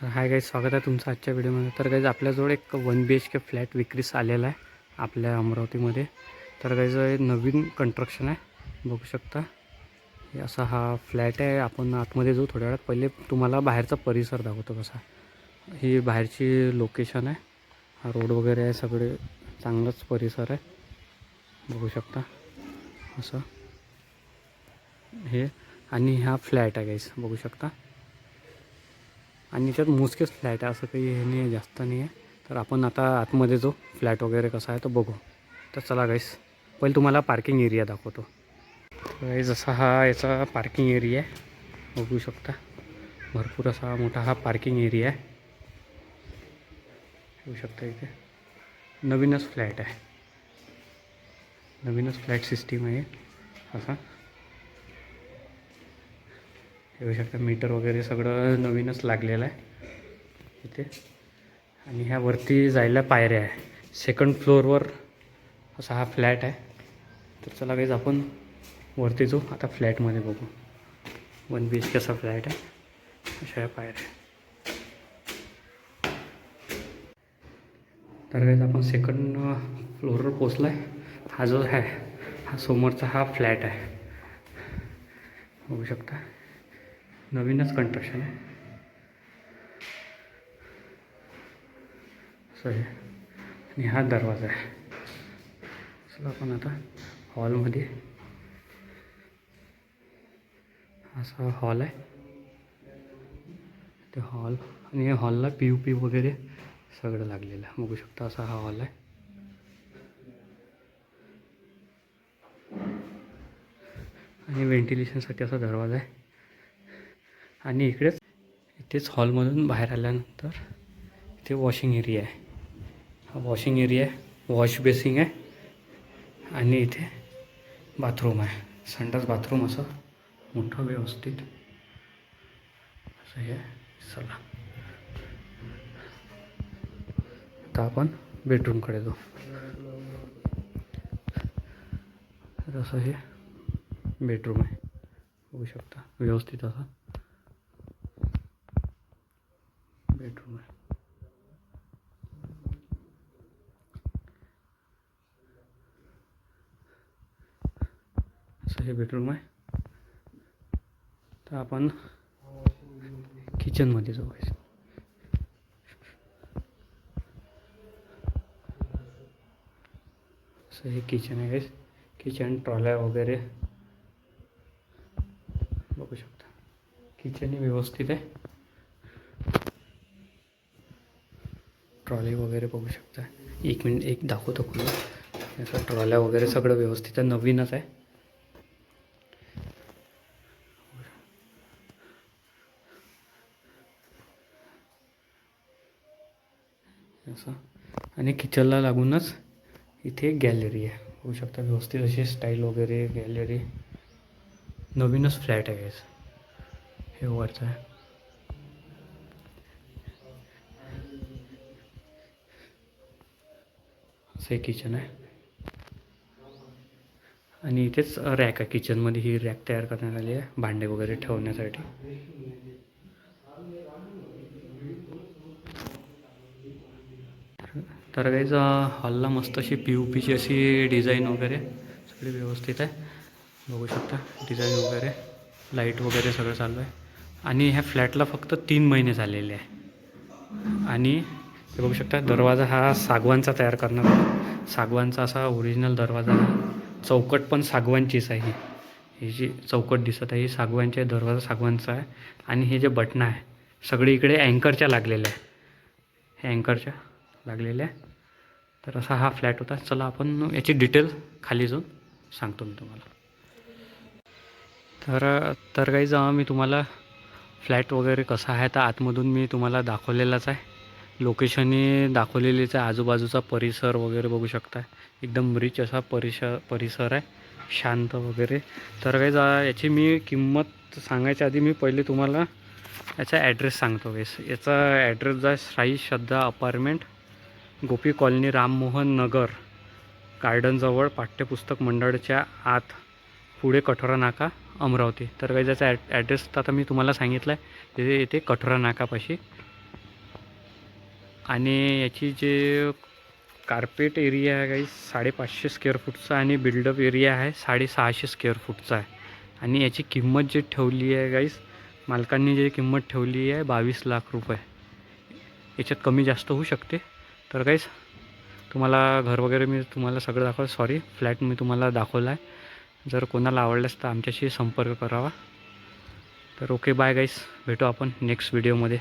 Hi guys स्वागत आहे तुमचं आजच्या व्हिडिओमध्ये. तर गाईज आपल्याजवळ एक one B H K flat विक्रीस आलेला आहे आपल्या अमरावतीमध्ये. तर गाईज हे नवीन कन्स्ट्रक्शन आहे. बघू शकता. हे असा हा फ्लॅट आहे. आपण आतमध्ये जाऊ थोड्या वेळात. पहिले तुम्हाला बाहेरचा परिसर दाखवतो कसा. ही बाहेरची लोकेशन आहे. हा रोड वगैरे आहे. सगळे चांगलाच परिसर आहे. बघू शकता. असं. हे. आणि हा फ्लॅट आहे गाईज बघू शकता. आणि याच्यात मोजकेच फ्लॅट आहे असं काही हे नाही आहे जास्त नाही आहे. तर आपण आता आतमध्ये जो फ्लॅट वगैरे कसा आहे तो बघू. तर चला गाईस पहिले तुम्हाला पार्किंग एरिया दाखवतो. जसा हा याचा पार्किंग एरिया आहे. बघू शकता. भरपूर असा मोठा हा पार्किंग एरिया आहे. बघू शकता इथे. नवीनच फ्लॅट आहे. नवीनच फ्लॅट सिस्टीम आहे. असा. येऊ शकता मीटर वगैरे सगळं नवीनच लागलेलं आहे. इथे. आणि ह्या वरती जायला पायऱ्या आहे. सेकंड फ्लोअरवर असा हा फ्लॅट आहे. तर चला काहीच आपण वरती जाऊ. आता फ्लॅटमध्ये बघू. वन बी एच केचा फ्लॅट आहे. अशा ह्या पायऱ्या तर काहीच आपण सेकंड फ्लोअरवर पोचलो आहे हा जो आहे हा समोरचा हा फ्लॅट आहे. बघू शकता. नवीनच कन्स्ट्रक्शन आहे. असं आहे आणि हा दरवाजा आहे. चला आपण आता हॉलमध्ये असा हॉल आहे. ते हॉल आणि या हॉलला पी यू पी वगैरे सगळं लागलेलं आहे. बघू शकता असा हा हॉल आहे. आणि व्हेंटिलेशनसाठी असा दरवाजा आहे. आणि इकडेच इथेच हॉलमधून बाहेर आल्यानंतर इथे वॉशिंग एरिया आहे. हा वॉशिंग एरिया आहे वॉश बेसिंग आहे आणि इथे बाथरूम आहे. संडास बाथरूम असं मोठं व्यवस्थित असं हे चला. आता आपण बेडरूमकडे जाऊ. तर असं हे बेडरूम आहे. बघू शकता व्यवस्थित असं. बेडरूम असं हे बेडरूम आहे. तर आपण किचनमध्ये जाऊ guys. असं हे किचन आहे. किचन ट्रॉल्या वगैरे. बघू शकता. किचन व्यवस्थित आहे. ट्रॉली वगैरे बघू शकता. एक मिनिट एक दाखवतो खुलं याचा ट्रॉल्या वगैरे सगळं व्यवस्थित आहे नवीनच आहे. असं. आणि किचनला लागूनच इथे गॅलरी आहे. बघू शकता व्यवस्थित अशी स्टाईल वगैरे गॅलरी. नवीनच फ्लॅट आहे हे वरचं आहे. असं एक किचन आहे. आणि इथेच रॅक आहे. किचनमध्ये ही रॅक तयार करण्यात आली आहे. भांडे वगैरे ठेवण्यासाठी. तर काहीच हॉलला मस्त अशी पी यू पीची अशी डिझाईन वगैरे सगळी व्यवस्थित आहे. बघू शकता डिझाईन वगैरे लाइट वगैरे सगळं चालू आहे. आणि ह्या फ्लॅटला फक्त तीन महिने झालेले आहे. आणि बघू शकता दरवाजा हा सागवानचा तयार करण्यात आला. सागवानचा असा ओरिजिनल दरवाजा चौकट पण सागवानचीच आहे ही. ही जी चौकट दिसत आहे ही सागवानची आहे दरवाजा सागवानचा आहे. आणि हे जे बटणं आहे सगळे इकडे अँकरच्या लागलेल्या आहे. हे अँकरच्या लागलेल्या आहे. तर असा हा फ्लॅट होता. चला आपण याची डिटेल खाली जाऊन सांगतो मी तुम्हाला. तर तर काही जेव्हा मी तुम्हाला फ्लॅट वगैरे कसा आहे तर आतमधून मी तुम्हाला दाखवलेलाच आहे. लोकेशनही दाखवलेलीच आहे. आजूबाजूचा परिसर वगैरे बघू शकता एकदम रिच असा परिसर परिसर आहे. शांत वगैरे. तर काही जा याची मी किंमत सांगायच्या आधी मी पहिले तुम्हाला याचा ॲड्रेस सांगतो वेस याचा ॲड्रेस जो आहे साई श्रद्धा अपार्टमेंट गोपी कॉलनी राममोहन नगर गार्डनजवळ पाठ्यपुस्तक मंडळच्या आत पुढे कठोरा नाका अमरावती. तर काही ज्याचा ॲड ॲड्रेस तर आता मी तुम्हाला सांगितला आहे ते येते कठोरा नाकापाशी आणि याची जे कार्पेट एरिया आहे काही साडेपाचशे स्क्वेअर फूटचा आणि बिल्डअप एरिया आहे साडेसहाशे स्क्वेअर फूटचा आहे. आणि याची किंमत जी ठेवली आहे गाईस मालकांनी जी किंमत ठेवली आहे बावीस लाख रुपये. याच्यात कमी जास्त होऊ शकते. तर काहीच तुम्हाला घर वगैरे मी तुम्हाला सगळं दाखवलं. सॉरी फ्लॅट मी तुम्हाला दाखवला आहे जर कोणाला आवडल्यास तर आमच्याशी संपर्क करावा. तर ओके बाय गाईस भेटू आपण नेक्स्ट व्हिडिओमध्ये